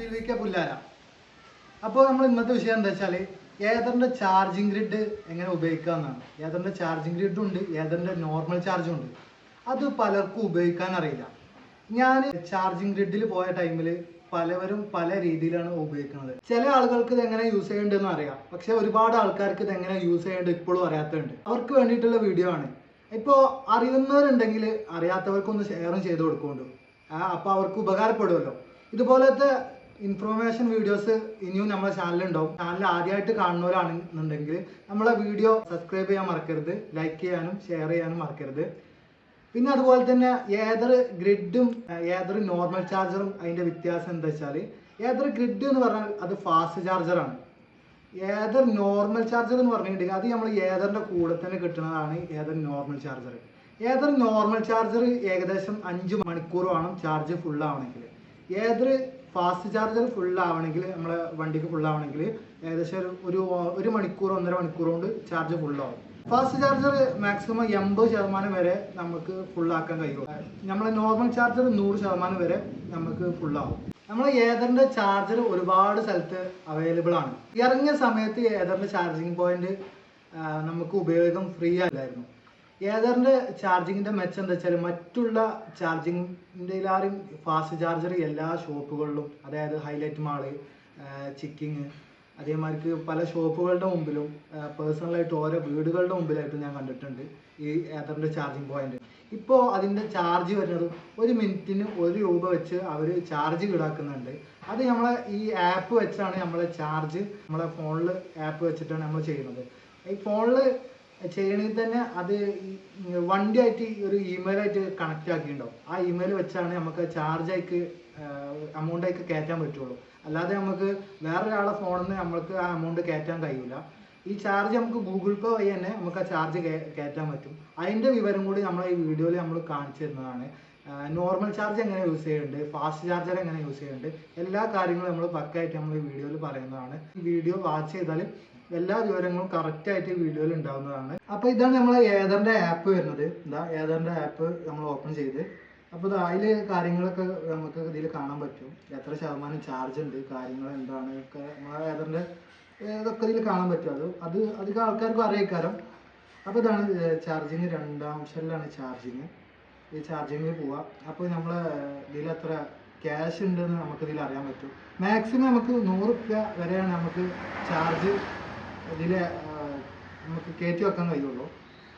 P V K പുല്ലാര. അപ്പോൾ നമ്മൾ ഇന്നത്തെ വിഷയം എന്താ വെച്ചാൽ ഏതറിന്റെ ചാർജിങ് ഗ്രിഡ് എങ്ങനെ ഉപയോഗിക്കുക എന്നാണ്. ഏതറിന്റെ ചാർജിങ് ഗ്രിഡും ഉണ്ട് ഏതറിന്റെ നോർമൽ ചാർജും ഉണ്ട്. അത് പലർക്കും ഉപയോഗിക്കാൻ അറിയില്ല. ഞാൻ ചാർജിങ് ഗ്രിഡിൽ പോയ ടൈമിൽ പലവരും പല രീതിയിലാണ് ഉപയോഗിക്കുന്നത്. ചില ആളുകൾക്ക് ഇത് എങ്ങനെ യൂസ് ചെയ്യേണ്ടതെന്ന് അറിയാം. പക്ഷെ ഒരുപാട് ആൾക്കാർക്ക് ഇത് എങ്ങനെ യൂസ് ചെയ്യേണ്ടത് ഇപ്പോഴും അറിയാത്തതുണ്ട്. അവർക്ക് വേണ്ടിയിട്ടുള്ള വീഡിയോ ആണ്. ഇപ്പോൾ അറിയുന്നവരുണ്ടെങ്കിൽ അറിയാത്തവർക്കൊന്ന് ഷെയറും ചെയ്ത് കൊടുക്കുന്നുണ്ട്. അപ്പോൾ അവർക്ക് ഉപകാരപ്പെടുമല്ലോ. ഇതുപോലത്തെ ഇൻഫർമേഷൻ വീഡിയോസ് ഇനിയും നമ്മുടെ ചാനലിൽ ചാനലുണ്ടാവും ചാനൽ ആദ്യമായിട്ട് കാണുന്നവരാണെന്നുണ്ടെങ്കിൽ നമ്മളെ വീഡിയോ സബ്സ്ക്രൈബ് ചെയ്യാൻ മറക്കരുത്. ലൈക്ക് ചെയ്യാനും ഷെയർ ചെയ്യാനും മറക്കരുത്. പിന്നെ അതുപോലെ തന്നെ ഏതൊരു ഗ്രിഡും ഏതൊരു നോർമൽ ചാർജറും അതിന്റെ വ്യത്യാസം എന്താ വെച്ചാൽ ഏതൊരു ഗ്രിഡ് എന്ന് പറഞ്ഞാൽ അത് ഫാസ്റ്റ് ചാർജറാണ് ഏതൊരു നോർമൽ ചാർജർ എന്ന് പറഞ്ഞിട്ടുണ്ടെങ്കിൽ അത് നമ്മൾ ഏതറിന്റെ കൂടെ തന്നെ കിട്ടുന്നതാണ് ഏതൊരു നോർമൽ ചാർജർ ഏതൊരു നോർമൽ ചാർജർ ഏകദേശം അഞ്ച് മണിക്കൂർ വേണം ചാർജ് ഫുൾ ഏതൊരു ഫാസ്റ്റ് ചാർജർ ഫുൾ ആവണമെങ്കിൽ നമ്മളെ വണ്ടിക്ക് ഫുൾ ആവണമെങ്കിൽ ഏകദേശം ഒരു- ഒരു മണിക്കൂർ ഒന്നര മണിക്കൂർ കൊണ്ട് ചാർജ് ഫുൾ ആവും ഫാസ്റ്റ് ചാർജർ മാക്സിമം എൺപത് ശതമാനം വരെ നമുക്ക് ഫുൾ ആക്കാൻ കഴിയും. നമ്മളെ നോർമൽ ചാർജർ നൂറ് ശതമാനം വരെ നമുക്ക് ഫുൾ ആവും നമ്മൾ ഏതറിന്റെ ചാർജർ ഒരുപാട് സ്ഥലത്ത് അവൈലബിൾ ആണ്. ഇറങ്ങിയ സമയത്ത് ഏതറിന്റെ ചാർജിങ് പോയിന്റ് നമുക്ക് ഉപയോഗം ഫ്രീ അല്ലായിരുന്നു. ഏതറിന്റെ ചാർജിങ്ങിന്റെ മെച്ചം എന്താ വെച്ചാൽ മറ്റുള്ള ചാർജിങ്ങിന്റെയിലാരും ഫാസ്റ്റ് ചാർജർ എല്ലാ ഷോപ്പുകളിലും അതായത് ഹൈലൈറ്റ് മാൾ ചിക്കിങ് അതേമാതിരിക്ക് പല ഷോപ്പുകളുടെ മുമ്പിലും പേഴ്സണലായിട്ട് ഓരോ വീടുകളുടെ മുമ്പിലായിട്ടും ഞാൻ കണ്ടിട്ടുണ്ട് ഈ ഏതറിന്റെ ചാർജിങ് പോയിന്റ് ഇപ്പോൾ അതിന്റെ ചാർജ് വരുന്നത് ഒരു മിനിറ്റിന് ഒരു രൂപ വെച്ച് അവർ ചാർജ് ഈടാക്കുന്നുണ്ട്. അത് നമ്മളെ ഈ ആപ്പ് വെച്ചാണ് നമ്മളെ ചാർജ് നമ്മളെ ഫോണിൽ ആപ്പ് വെച്ചിട്ടാണ് നമ്മൾ ചെയ്യുന്നത്. ഈ ഫോണിൽ ചെയ്യണമെങ്കിൽ തന്നെ അത് വണ്ടി വണ്ടിയായിട്ട് ഒരു ഇമെയിൽ ആയിട്ട് കണക്ട് ആക്കിയിട്ടുണ്ടാവും. ആ ഇമെയിൽ വെച്ചാണ് നമുക്ക് ചാർജ് ആയിക്ക് എമൗണ്ട് ആയിക്ക് കയറ്റാൻ പറ്റുള്ളൂ. അല്ലാതെ നമുക്ക് വേറൊരാളെ ഫോണിൽ നിന്ന് നമുക്ക് ആ എമൗണ്ട് കയറ്റാൻ കഴിയില്ല ഈ ചാർജ് നമുക്ക് ഗൂഗിൾ പേ വഴി തന്നെ നമുക്ക് ആ ചാർജ് കയറ്റാൻ പറ്റും. അതിന്റെ വിവരം കൂടി നമ്മൾ ഈ വീഡിയോയിൽ നമ്മൾ കാണിച്ചു തരുന്നതാണ്. നോർമൽ ചാർജ് എങ്ങനെ യൂസ് ചെയ്യുന്നുണ്ട് ഫാസ്റ്റ് ചാർജർ എങ്ങനെ യൂസ് ചെയ്യുന്നുണ്ട് എല്ലാ കാര്യങ്ങളും നമ്മൾ പക്കായിട്ട് നമ്മൾ ഈ വീഡിയോയിൽ പറയുന്നതാണ്. ഈ വീഡിയോ വാച്ച് ചെയ്താൽ എല്ലാ വിവരങ്ങളും കറക്റ്റ് ആയിട്ട് വീഡിയോയിൽ ഉണ്ടാവുന്നതാണ്. അപ്പോൾ ഇതാണ് നമ്മൾ ഏതറിന്റെ ആപ്പ് വരുന്നത്. എന്താ ഏതറിന്റെ ആപ്പ് നമ്മൾ ഓപ്പൺ ചെയ്ത്. അപ്പോൾ ഇത് അതിൽ കാര്യങ്ങളൊക്കെ നമുക്ക് ഇതിൽ കാണാൻ പറ്റും. എത്ര ശതമാനം ചാർജ് ഉണ്ട് കാര്യങ്ങൾ എന്താണ് ഒക്കെ നമ്മളെ ഏതറിന്റെ ഇതൊക്കെ ഇതിൽ കാണാൻ പറ്റും. അത് അത് അധികം ആൾക്കാർക്കും അറിയിക്കാരം. അപ്പോൾ ഇതാണ് ചാർജിങ് രണ്ടാം ഓപ്ഷനിലാണ് ചാർജിങ് ഈ ചാർജിങ്ങിൽ പോവാം. അപ്പോൾ നമ്മൾ ഇതിൽ എത്ര ക്യാഷ് ഉണ്ടെന്ന് നമുക്ക് ഇതിൽ അറിയാൻ പറ്റും. മാക്സിമം നമുക്ക് നൂറ് രൂപ വരെയാണ് നമുക്ക് ചാർജ് ഇതിൽ നമുക്ക് കയറ്റി വെക്കാൻ കഴിയുള്ളൂ.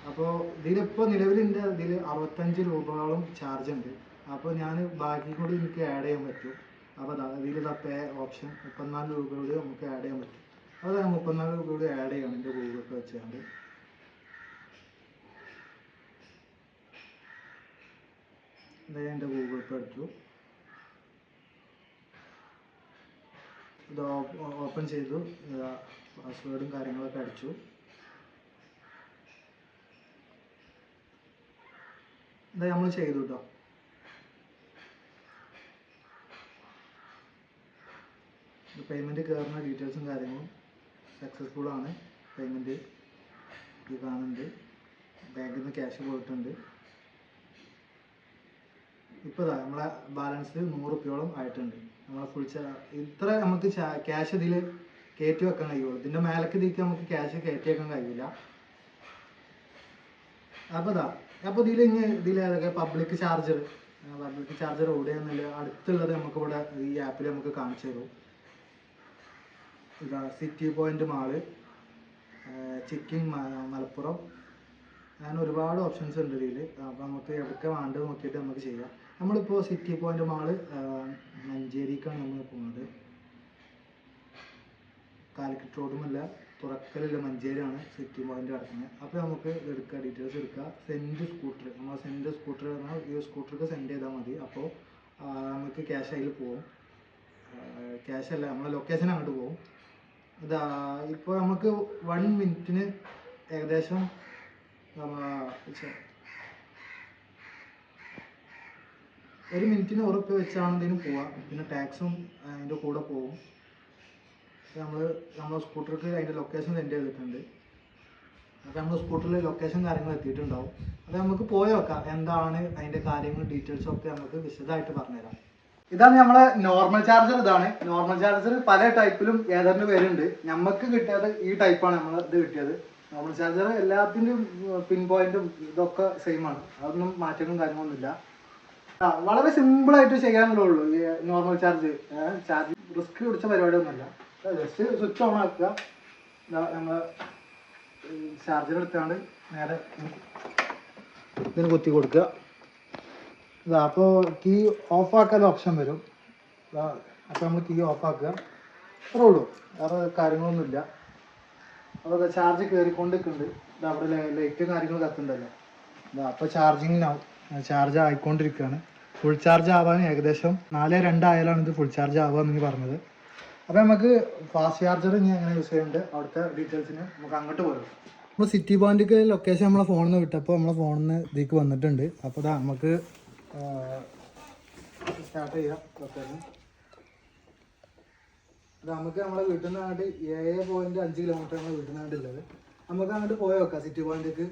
അപ്പോൾ ഇതിലിപ്പോൾ നിലവിലുണ്ട് ഇതിൽ അറുപത്തഞ്ച് രൂപയോളം ചാർജ് ഉണ്ട് അപ്പോൾ ഞാൻ ബാക്കി കൂടി എനിക്ക് ആഡ് ചെയ്യാൻ പറ്റും. അപ്പോൾ അതാ ഇതിൽ പേ ഓപ്ഷൻ മുപ്പത്തിനാല് രൂപ കൂടി നമുക്ക് ആഡ് ചെയ്യാൻ പറ്റും. അത് ഞാൻ മുപ്പത്തിനാല് രൂപ കൂടി ആഡ് ചെയ്യണം എന്റെ ഗൂഗിൾ പേ വെച്ചുകൊണ്ട് ഇത് ഞാൻ എന്റെ ഗൂഗിൾ പേ എടുത്തു. ഇത് ഓപ്പൺ ചെയ്തു. പാസ്വേഡും കാര്യങ്ങളൊക്കെ അടിച്ചു. ഇത് നമ്മൾ ചെയ്തു കേട്ടോ പേയ്മെന്റ് കയറുന്ന ഡീറ്റെയിൽസും കാര്യങ്ങളും സക്സസ്ഫുൾ ആണ്. പേയ്മെന്റ് ഇത് കാണുന്നുണ്ട്. ബാങ്കിൽ നിന്ന് ക്യാഷ് പോയിട്ടുണ്ട്. ഇപ്പോൾ നമ്മളെ ബാലൻസ് നൂറ് റുപ്യോളം ആയിട്ടുണ്ട്. നമ്മളെ ഫുൾ ഇത്ര നമുക്ക് ക്യാഷ് ഇതിൽ കയറ്റി വെക്കാൻ കഴിയുള്ളൂ. ഇതിന്റെ മേലേക്ക് ഇതിലേക്ക് നമുക്ക് ക്യാഷ് കയറ്റി വെക്കാൻ കഴിയില്ല. അപ്പോൾ ഇതാ അപ്പോൾ ഇതിൽ ഇനി ഇതിലേതൊക്കെ പബ്ലിക് ചാർജർ പബ്ലിക് ചാർജർ എവിടെയാണെന്നില്ല അടുത്തുള്ളത് നമുക്ക് ഇവിടെ ഈ ആപ്പിൽ നമുക്ക് കാണിച്ചു തരും. ഇതാ city point mall Chicking Malappuram. അങ്ങനെ ഒരുപാട് ഓപ്ഷൻസ് ഉണ്ട് ഇതിൽ അപ്പോൾ നമുക്ക് എവിടേക്ക് വേണ്ടത് നോക്കിയിട്ട് നമുക്ക് ചെയ്യാം. നമ്മളിപ്പോൾ സിറ്റി പോയിന്റ് മാൾ മഞ്ചേരിക്കാണ് നമ്മൾ പോകുന്നത് കാലിക്കറ്റ് റോഡുമല്ല തുറക്കലുള്ള മഞ്ചേരിയാണ് സിറ്റി മോളിന്റെ കിടക്കുന്നത്. അപ്പോൾ നമുക്ക് എടുക്കുക ഡീറ്റെയിൽസ് എടുക്കുക സെൻഡ് സ്കൂട്ടർ നമ്മൾ സെൻഡ് സ്കൂട്ടർ പറഞ്ഞാൽ ഈ സ്കൂട്ടർക്ക് സെൻഡ് ചെയ്താൽ മതി. അപ്പോൾ നമുക്ക് ക്യാഷ് അതിൽ പോകും ക്യാഷ് അല്ല നമ്മളെ ലൊക്കേഷൻ അങ്ങോട്ട് പോകും ഇതാ ഇപ്പോൾ നമുക്ക് വൺ മിനിറ്റിന് ഏകദേശം ഒരു മിനിറ്റിന് ഉറപ്പ് വെച്ചാണെങ്കിലും പോവാം. പിന്നെ ടാക്സും അതിന്റെ കൂടെ പോകും നമ്മൾ നമ്മൾ സ്കൂട്ടർക്ക് അതിന്റെ ലൊക്കേഷൻ സെൻഡ് ചെയ്തിട്ടുണ്ട്. അപ്പോൾ നമ്മൾ സ്കൂട്ടറിൽ ലൊക്കേഷൻ കാര്യങ്ങൾ എത്തിയിട്ടുണ്ടാവും. അത് നമുക്ക് പോയി വെക്കാം. എന്താണ് അതിന്റെ കാര്യങ്ങൾ ഡീറ്റെയിൽസ് ഒക്കെ നമുക്ക് വിശദമായിട്ട് പറഞ്ഞുതരാം. ഇതാണ് നമ്മളെ നോർമൽ ചാർജർ ഇതാണ്. നോർമൽ ചാർജർ പല ടൈപ്പിലും ഏതാണ്ട് പേരുണ്ട് നമുക്ക് കിട്ടിയത് ഈ ടൈപ്പാണ് നമ്മൾ ഇത് കിട്ടിയത്. നോർമൽ ചാർജർ എല്ലാത്തിന്റെയും പിൻ പോയിന്റും ഇതൊക്കെ സെയിം ആണ്. അതൊന്നും മാറ്റങ്ങളും കാര്യങ്ങളൊന്നുമില്ല. ആ വളരെ സിമ്പിൾ ആയിട്ട് ചെയ്യാനുള്ളൂ ഈ നോർമൽ ചാർജ് ചാർജ് റിസ്ക് പിടിച്ച പരിപാടിയൊന്നുമല്ല. ജസ്റ്റ് നമ്മൾ ചാർജർ എടുത്താണ്ട് നേരെ ഇതിന് കുത്തി കൊടുക്കുക. ഇതാ അപ്പോൾ കീ ഓഫ് ആക്കാൻ ഓപ്ഷൻ വരും. അപ്പോൾ നമ്മൾ കീ ഓഫ് ആക്കുക. അത്രേ ഉള്ളൂ. വേറെ കാര്യങ്ങളൊന്നുമില്ല. അപ്പോൾ ചാർജ് കയറിക്കൊണ്ടിരിക്കുന്നുണ്ട് ഇത് അവിടെ ലൈറ്റ് കാര്യങ്ങൾ കത്തുന്നുണ്ടല്ലോ. ഇതാ അപ്പോൾ ചാർജിങ്ങിനാവും ചാർജ് ആയിക്കൊണ്ടിരിക്കുകയാണ്. ഫുൾ ചാർജ് ആവാൻ ഏകദേശം നാല് രണ്ടായാലാണ് ഇത് ഫുൾ ചാർജ് ആവുക എന്ന് പറഞ്ഞത്. അപ്പോൾ നമുക്ക് ഫാസ്റ്റ് ചാർജർ ഇനി എങ്ങനെ യൂസ് ചെയ്യുന്നുണ്ട് അവിടുത്തെ ഡീറ്റെയിൽസിന് നമുക്ക് അങ്ങോട്ട് പോകാം. നമ്മൾ സിറ്റി പോയിന്റിക്ക് ലൊക്കേഷൻ നമ്മളെ ഫോണിൽ നിന്ന് വിട്ടപ്പോൾ നമ്മളെ ഫോണിൽ നിന്ന് ഇതിലേക്ക് വന്നിട്ടുണ്ട്. അപ്പോൾ ഇതാ നമുക്ക് സ്റ്റാർട്ട് ചെയ്യാം ലൊക്കേഷൻ നമുക്ക് നമ്മളെ വീട്ടിൽ നിന്ന് അങ്ങോട്ട് ഏഴ് പോയിന്റ് അഞ്ച് കിലോമീറ്റർ നമ്മളെ വീട്ടിൽ നിന്ന് ഉള്ളത്. നമുക്ക് അങ്ങോട്ട് പോയി വെക്കാം സിറ്റി പോയിന്റിലേക്ക്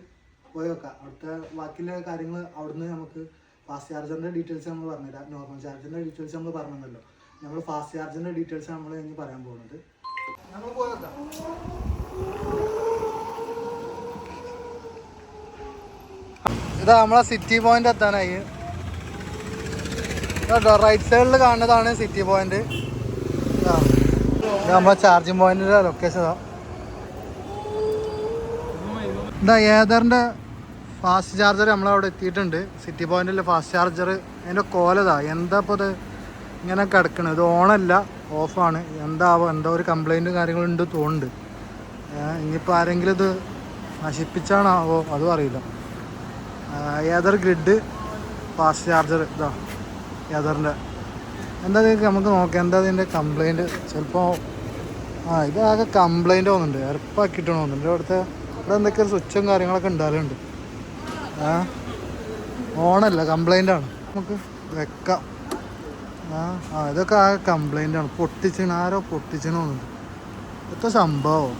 പോയി വെക്കാം അവിടുത്തെ ബാക്കിയുള്ള കാര്യങ്ങൾ അവിടുന്ന് നമുക്ക് ഫാസ്റ്റ് ചാർജറിന്റെ ഡീറ്റെയിൽസ് നമ്മൾ പറഞ്ഞുതരാം. നോർമൽ ചാർജറിന്റെ ഡീറ്റെയിൽസ് നമ്മൾ പറഞ്ഞല്ലോ നമ്മൾ ഫാസ്റ്റ് ചാർജറിന്റെ ഡീറ്റെയിൽസ് നമ്മൾ ഇനി പറയാൻ പോകുന്നത്. നമ്മൾ ഇതാ നമ്മളെ സിറ്റി പോയിന്റ് എത്താനായി. റൈറ്റ് സൈഡിൽ കാണുന്നതാണ് സിറ്റി പോയിന്റ് ഇതാ. ഇത് നമ്മളെ ചാർജിങ് പോയിന്റിന്റെ ലൊക്കേഷൻ ഇതാ. ഇതാ ഏതറിന്റെ ഫാസ്റ്റ് ചാർജർ നമ്മളവിടെ എത്തിയിട്ടുണ്ട്. സിറ്റി പോയിന്റിലെ ഫാസ്റ്റ് ചാർജർ അതിന്റെ കോലതാ. എന്താ ഇപ്പോൾ ഇത്? ഇങ്ങനെ കിടക്കണം. ഇത് ഓണല്ല ഓഫാണ്. എന്താവോ എന്തോ ഒരു കംപ്ലൈന്റും കാര്യങ്ങളുണ്ട് തോന്നുന്നുണ്ട്. ഇനിയിപ്പോൾ ആരെങ്കിലും ഇത് നശിപ്പിച്ചാണാവോ അതും അറിയില്ല. ഏതർ ഗ്രിഡ് ഫാസ്റ്റ് ചാർജർ ഇതാ ഏതറിന്റെ എന്താ നമുക്ക് നോക്കാം. എന്താ ഇതിന്റെ കംപ്ലൈന്റ് ചിലപ്പോൾ ആ ഇതാകെ കംപ്ലൈന്റ് തോന്നുന്നുണ്ട്. എറപ്പാക്കിയിട്ട് തോന്നുന്നുണ്ട്. ഇവിടുത്തെ ഇവിടെ എന്തൊക്കെ സ്വിച്ചും കാര്യങ്ങളൊക്കെ ഉണ്ടാകലുണ്ട്. ഓണല്ല കംപ്ലൈന്റ് ആണ്. നമുക്ക് വെക്കാം. ആ ഇതൊക്കെ ആ കംപ്ലൈന്റ് ആണ്. പൊട്ടിച്ചിന് ആരോ പൊട്ടിച്ചിന് ഇതൊക്കെ സംഭവം.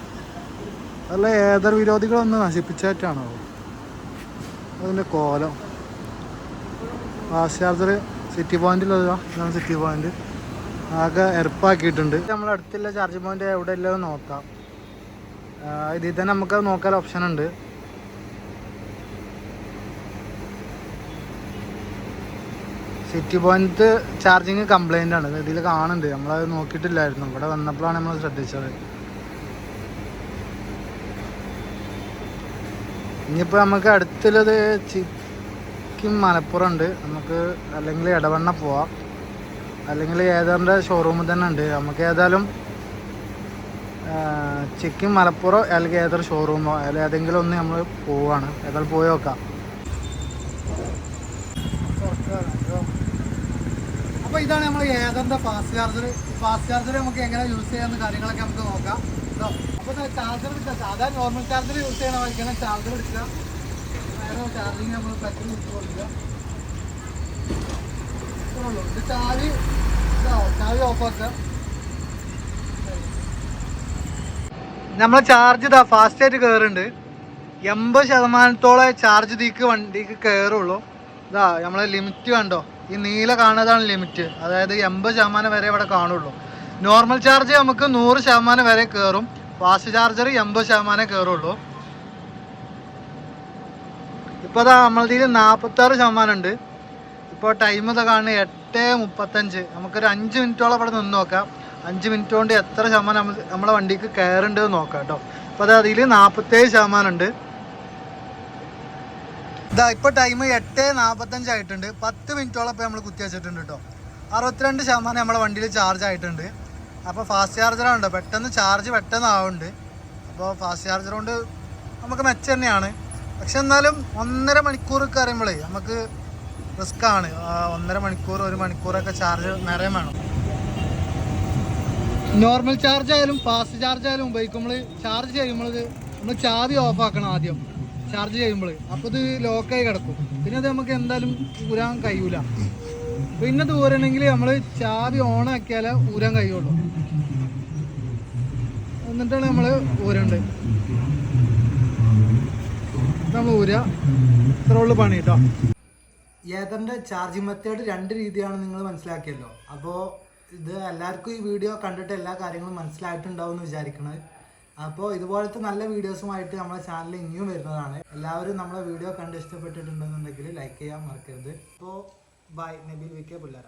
അല്ല ഏതർ വിരോധികളൊന്ന് നശിപ്പിച്ചായിട്ടാണോ? അതിന്റെ കോലം. ആശാർദർ സിറ്റി പോയിന്റിലുള്ള ഇതാണ് സിറ്റി പോയിന്റ് ആകെ എരപ്പാക്കിയിട്ടുണ്ട്. നമ്മൾ അടുത്തുള്ള ചാർജ് പോയിന്റ് എവിടെ നോക്കാം. ഇതിൽ തന്നെ നമുക്ക് നോക്കാൻ ഓപ്ഷൻ ഉണ്ട്. സിറ്റി പോയിന്റ് ചാർജിങ് കംപ്ലൈന്റ് ആണ്. ഇതിൽ കാണുന്നുണ്ട്. നമ്മളത് നോക്കിയിട്ടില്ലായിരുന്നു. ഇവിടെ വന്നപ്പോഴാണ് നമ്മൾ ശ്രദ്ധിച്ചത്. ഇനിയിപ്പോൾ നമുക്ക് അടുത്തുള്ളത് ചിക്കും മലപ്പുറം ഉണ്ട് നമുക്ക് അല്ലെങ്കിൽ ഇടവണ്ണ പോവാം. അല്ലെങ്കിൽ ഏതാണ്ട് ഷോറൂമിൽ തന്നെ ഉണ്ട്. നമുക്ക് ഏതായാലും ചിക്കും മലപ്പുറം അല്ലെങ്കിൽ ഏതൊരു ഷോറൂമോ അല്ലെങ്കിൽ ഏതെങ്കിലും ഒന്ന് നമ്മൾ പോവാണ്. ഏതായാലും പോയി നോക്കാം. അപ്പോൾ ഇതാണ് നമ്മൾ ഏതറിന്റെ ഫാസ്റ്റ് ചാർജർ ഫാസ്റ്റ് ചാർജർ നമുക്ക് എങ്ങനെ യൂസ് ചെയ്യാമെന്ന് കാര്യങ്ങളൊക്കെ നമുക്ക് നോക്കാം. കേട്ടോ അപ്പോൾ ചാർജർ എടുക്കുക സാധാരണ നോർമൽ ചാർജർ യൂസ് ചെയ്യണ വഴിക്കണം ചാർജർ എടുക്കുക. വേറെ ചാർജിങ് നമ്മൾ പെട്ടെന്ന് ഇട്ട് കൊടുക്കുക. ഇത്രയുള്ളൂ ഇത് ചാവി ചാവി ഓഫ് ആക്കുക. നമ്മളെ ചാർജ് ഇതാ ഫാസ്റ്റ് ആയിട്ട് കയറുന്നുണ്ട് എൺപത് ശതമാനത്തോളം ചാർജ് തീക്ക് വണ്ടിക്ക് കയറുള്ളൂ ഇതാ നമ്മളെ ലിമിറ്റ് കണ്ടോ? ഈ നീല കാണുന്നതാണ് ലിമിറ്റ് അതായത് എൺപത് ശതമാനം വരെ ഇവിടെ കാണുള്ളൂ. നോർമൽ ചാർജ് നമുക്ക് നൂറ് ശതമാനം വരെ കയറും ഫാസ്റ്റ് ചാർജർ എൺപത് ശതമാനം കയറുള്ളൂ ഇപ്പോൾ അതാ നമ്മളതിൽ നാൽപ്പത്താറ് ശതമാനം ഉണ്ട്. ഇപ്പോൾ ടൈം ഇതാ കാണുന്നത് എട്ട് മുപ്പത്തഞ്ച്. നമുക്കൊരു അഞ്ച് മിനിറ്റോളം ഇവിടെ നിന്ന് നോക്കാം. അഞ്ച് മിനിറ്റ് കൊണ്ട് എത്ര ശതമാനം നമ്മളെ വണ്ടിക്ക് കയറുണ്ട് നോക്കാം കേട്ടോ. അപ്പോൾ അത് അതിൽ നാൽപ്പത്തേഴ് ശതമാനം ഉണ്ട്. ഇതാ ഇപ്പോൾ ടൈം എട്ട് നാൽപ്പത്തഞ്ച് ആയിട്ടുണ്ട്. പത്ത് മിനിറ്റോളം ഇപ്പോൾ നമ്മൾ കുത്തി വെച്ചിട്ടുണ്ട് കേട്ടോ അറുപത്തിരണ്ട് ശതമാനം നമ്മളെ വണ്ടിയിൽ ചാർജ് ആയിട്ടുണ്ട്. അപ്പോൾ ഫാസ്റ്റ് ചാർജറാണ് കേട്ടോ പെട്ടെന്ന് ചാർജ് പെട്ടെന്ന് ആവുന്നുണ്ട്. അപ്പോൾ ഫാസ്റ്റ് ചാർജർ കൊണ്ട് നമുക്ക് മെച്ചം തന്നെയാണ്. പക്ഷെ എന്നാലും ഒന്നര മണിക്കൂർ കയറുമ്പോഴേ നമുക്ക് റിസ്ക് ആണ്. ഒന്നര മണിക്കൂർ ഒരു മണിക്കൂറൊക്കെ ചാർജ് നിറയെ വേണം. നോർമൽ ചാർജ് ആയാലും ഫാസ്റ്റ് ചാർജ് ആയാലും ഉപയോഗിക്കുമ്പോൾ ചാർജ് ചെയ്യുമ്പോൾ നമ്മൾ ചാവി ഓഫ് ആക്കണം ആദ്യം. ചാർജ് ചെയ്യുമ്പോൾ അപ്പോൾ ഇത് ലോക്കായി കിടക്കും. പിന്നെ അത് നമുക്ക് എന്തായാലും ഊരാൻ കഴിയൂല. പിന്നെ ഊരണമെങ്കിൽ നമ്മൾ ചാവി ഓൺ ആക്കിയാലേ ഊരാൻ കഴിയുള്ളൂ. എന്നിട്ടാണ് നമ്മൾ ഊരണ്ട്. നമ്മൾ ഊര. ഇത്ര പണി കേട്ടോ ഏതറിന്റെ ചാർജിംഗ് മെത്തേഡ് രണ്ട് രീതിയാണ് നിങ്ങൾ മനസ്സിലാക്കിയല്ലോ. അപ്പോൾ ഇത് എല്ലാവർക്കും ഈ വീഡിയോ കണ്ടിട്ട് എല്ലാ കാര്യങ്ങളും മനസ്സിലായിട്ടുണ്ടാവും എന്ന് വിചാരിക്കുന്നത് അപ്പോൾ ഇതുപോലത്തെ നല്ല വീഡിയോസുമായിട്ട് നമ്മുടെ ചാനൽ ഇനിയും വരുന്നതാണ്. എല്ലാവരും നമ്മുടെ വീഡിയോ കണ്ട് ഇഷ്ടപ്പെട്ടിട്ടുണ്ടെന്നുണ്ടെങ്കിൽ ലൈക്ക് ചെയ്യാൻ മറക്കരുത്. അപ്പോൾ bye Nabil V K Pullara